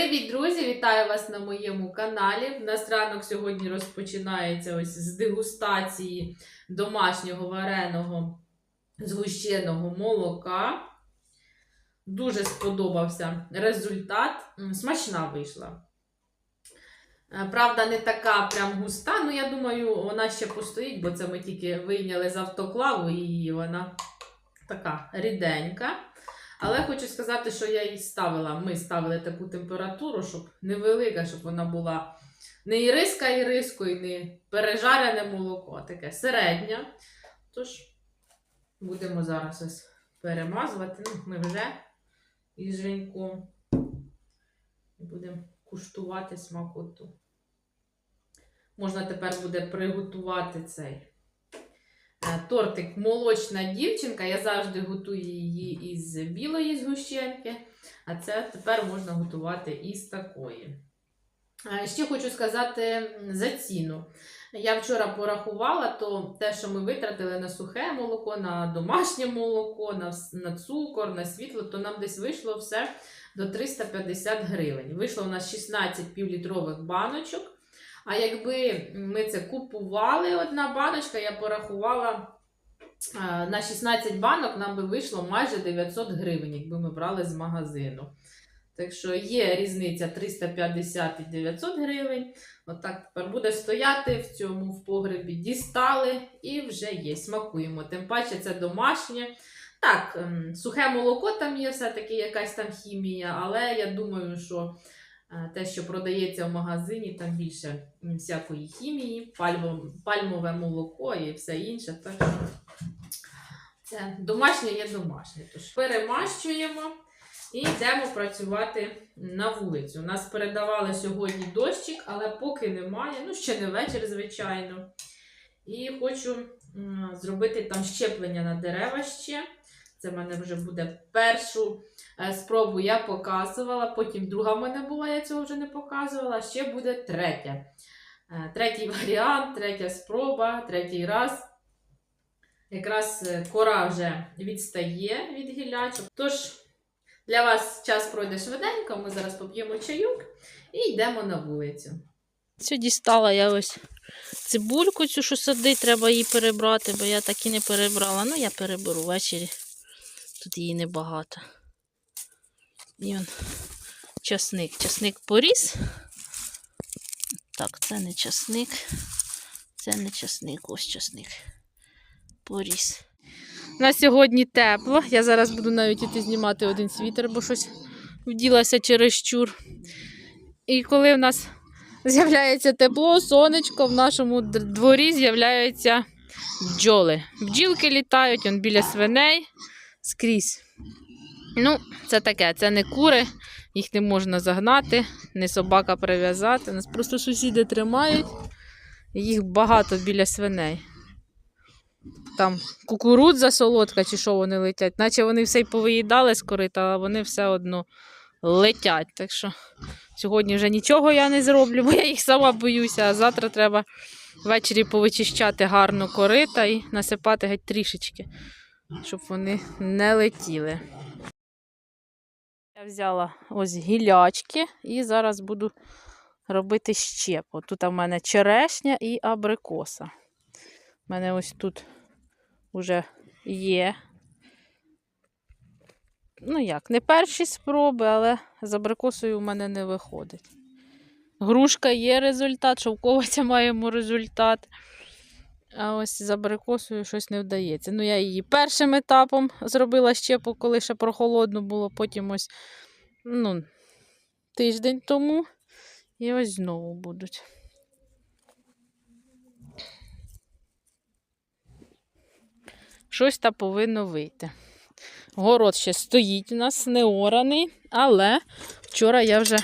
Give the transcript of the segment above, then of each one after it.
Привіт, друзі! Вітаю вас на моєму каналі. У нас ранок сьогодні розпочинається ось з дегустації домашнього вареного згущеного молока. Дуже сподобався результат. Смачна вийшла. Е, Правда, не така прям густа, ну я думаю, вона ще постоїть, бо це ми тільки вийняли з автоклаву і вона така ріденька. Але хочу сказати, що я її ставила. Ми ставили таку температуру, щоб невелика, щоб вона була не іриска ірискою, не пережарене молоко, таке середнє. Тож будемо зараз ось перемазувати. Ну, ми вже із Женьком будемо куштувати смакоту. Можна тепер буде приготувати цей Тортик молочна дівчинка. Я завжди готую її із білої згущенки, а це тепер можна готувати із такої. Е, Ще хочу сказати за ціну. Я вчора порахувала, то те, що ми витратили на сухе молоко, на домашнє молоко, на, на цукор, на світло, то нам десь вийшло все до 350 гривень. Вийшло у нас 16 півлітрових баночок. А якби ми це купували, одна баночка, я порахувала на 16 банок, нам би вийшло майже 900 гривень, якби ми брали з магазину. Так що є різниця 350 і 900 гривень. Отак тепер буде стояти в цьому в погребі. Дістали і вже є. Смакуємо. Тим паче це домашнє. Так, ем, сухе молоко там є, все-таки якась там хімія, але я думаю, що е, те, що продається в магазині, там більше всякої хімії, пальмове молоко і все інше. Так що це домашнє є домашнє. Тож перемащуємо і йдемо працювати на вулицю. У Нас передавали сьогодні дощик, але поки немає. Ну, ще не вечір, звичайно. І хочу зробити там щеплення на дерева ще. Це в мене вже буде першу е, спробу я показувала, потім друга в мене була, я цього вже не показувала. Ще буде третя. Е, Третій варіант, третя спроба, третій раз. Якраз е, кора вже відстає від гілячок. Тож, для вас час пройде швиденько, ми зараз поп'ємо чайок і йдемо на вулицю. Цю дістала я ось цибульку, цю, що садить, треба її перебрати, бо я так і не перебрала. Ну, я переберу ввечері. Тут її небагато. І он часник. Часник поріс. Так, це не часник. Це не часник, ось часник. Поріс. На сьогодні тепло. Я зараз буду навіть іти знімати один світер, бо щось вділася чересчур. І коли в нас з'являється тепло, сонечко, в нашому дворі з'являються бджоли. Бджілки літають он біля свиней скрізь. Ну, це таке, це не кури, їх не можна загнати, не собака прив'язати. Нас просто сусіди тримають, їх багато біля свиней. Там кукурудза солодка, чи що вони летять, наче вони все й повиїдали з корита, а вони все одно летять. Так що Сьогодні вже нічого я не зроблю, бо я їх сама боюся, а завтра треба ввечері повичищати гарно корита і насипати геть трішечки, щоб вони не летіли. Я взяла ось гілячки і зараз буду робити щепу. Тут у мене черешня і абрикоса. У мене ось тут вже є. Ну як, не перші спроби, але з абрикосою у мене не виходить. Грушка є результат, шовковиця маємо результат. А ось з абрикосою щось не вдається. Ну, я її першим етапом зробила щепу, коли ще прохолодно було, потім ось ну, тиждень тому. І ось знову будуть. Щось та повинно вийти. Город ще стоїть у нас, не ораний, але вчора я вже,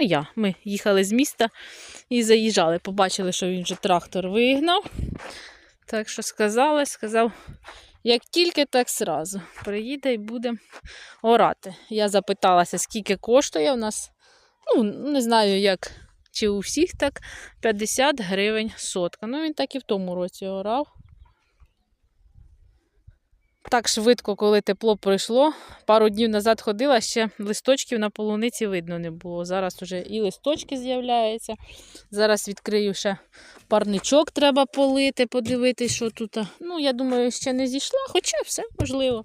ну я, ми їхали з міста і заїжджали. Побачили, що він вже трактор вигнав. Так що сказали, сказав, як тільки, так сразу. Приїде і буде орати. Я запиталася, скільки коштує у нас. Ну, не знаю, як, чи у всіх так 50 гривень сотка. Ну, він так і в тому році орав. Так швидко, коли тепло пройшло. Пару днів назад ходила, ще листочків на полуниці видно не було. Зараз вже і листочки з'являються. Зараз відкрию ще парничок, треба полити, подивитися, що тут. Ну, я думаю, ще не зійшла, хоча все можливо.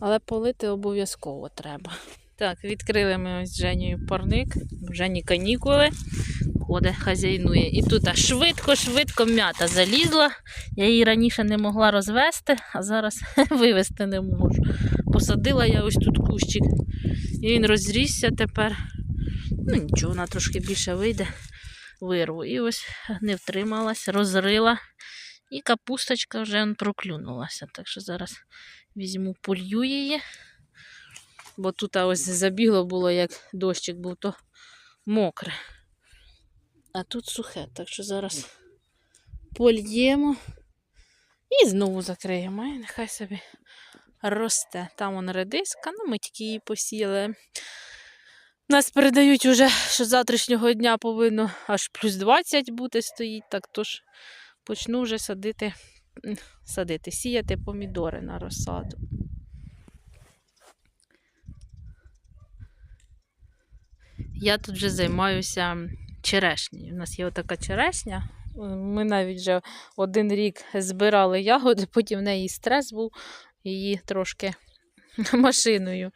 Але полити обов'язково треба. Так, відкрили ми ось з Женєю парник. Жені канікули. Ходить, хазяйнує. І тут швидко-швидко м'ята залізла. Я її раніше не могла розвести, а зараз вивести не можу. Посадила я ось тут кущик. І він розрісся тепер. Ну нічого, вона трошки більше вийде. Вирву. І ось не втрималась, розрила. І капусточка вже проклюнулася. Так що зараз візьму, полью її. Бо тут ось забігло було, як дощик був, то мокре. А тут сухе, так що зараз польємо і знову закриємо. І нехай собі росте. Там вон редиска, ну ми тільки її посіяли. Нас передають уже, що з завтрашнього дня повинно аж плюс 20 бути стоїть, так тож почну вже садити, садити, сіяти помідори на розсаду. Я тут вже займаюся черешнею. У нас є отака черешня. Ми навіть вже один рік збирали ягоди, потім в неї стрес був, її трошки машиною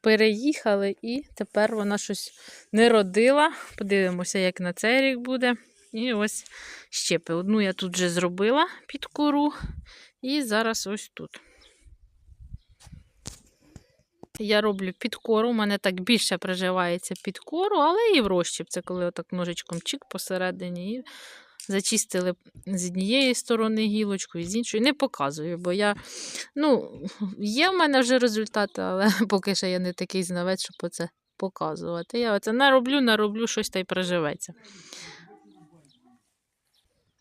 переїхали, і тепер вона щось не родила. Подивимося, як на цей рік буде. І ось щепи. Одну я тут вже зробила під кору, і зараз ось тут. Я роблю під кору, у мене так більше приживається під кору, але і в розчіп. Це коли отак ножичком чик посередині і зачистили з однієї сторони гілочку, і з іншої. Не показую, бо я, ну, є в мене вже результати, але поки що я не такий знавець, щоб оце показувати. Я оце нароблю, нароблю щось та й приживеться.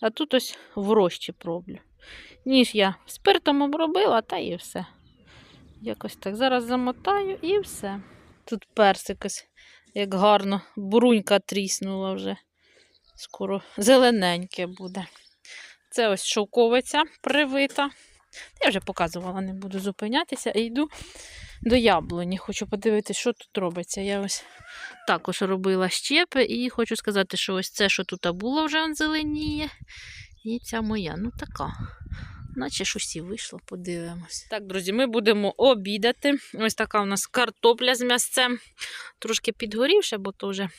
А тут ось в розчіп роблю. Ніж я спиртом обробила, та і все. Якось так. Зараз замотаю і все. Тут персик ось, як гарно, бурунька тріснула вже. Скоро зелененьке буде. Це ось шовковиця привита. Я вже показувала, не буду зупинятися. І йду до яблуні. Хочу подивитися, що тут робиться. Я ось також робила щепи і хочу сказати, що ось це, що тут було, вже зеленіє. І ця моя, ну така. Наче щось і вийшло, подивимось. Так, друзі, ми будемо обідати. Ось така у нас картопля з м'ясцем. Трошки підгорівша, бо то вже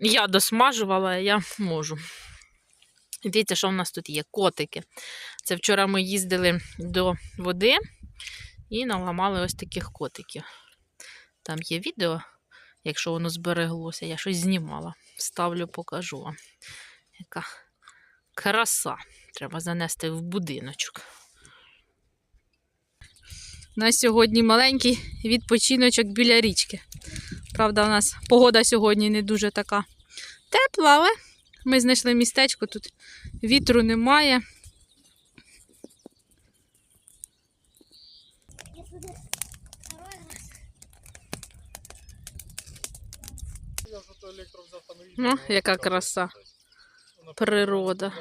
я досмажувала, я можу. Дивіться, що в нас тут є котики. Це вчора ми їздили до води і наламали ось таких котиків. Там є відео, якщо воно збереглося, я щось знімала. Вставлю, покажу вам. Яка краса. Треба занести в будиночок. У нас сьогодні маленький відпочиночок біля річки. Правда, у нас погода сьогодні не дуже така тепла, але ми знайшли містечко, тут вітру немає. Ну, яка краса. Природа.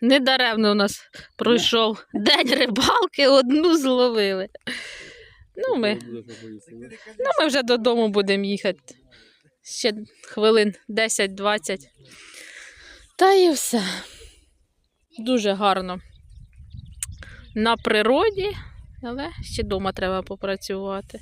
Недаремно у нас пройшов день рибалки, одну зловили. Ну, ми, ну, ми вже додому будемо їхати. Ще хвилин 10-20. Та і все. Дуже гарно. На природі, але ще вдома треба попрацювати.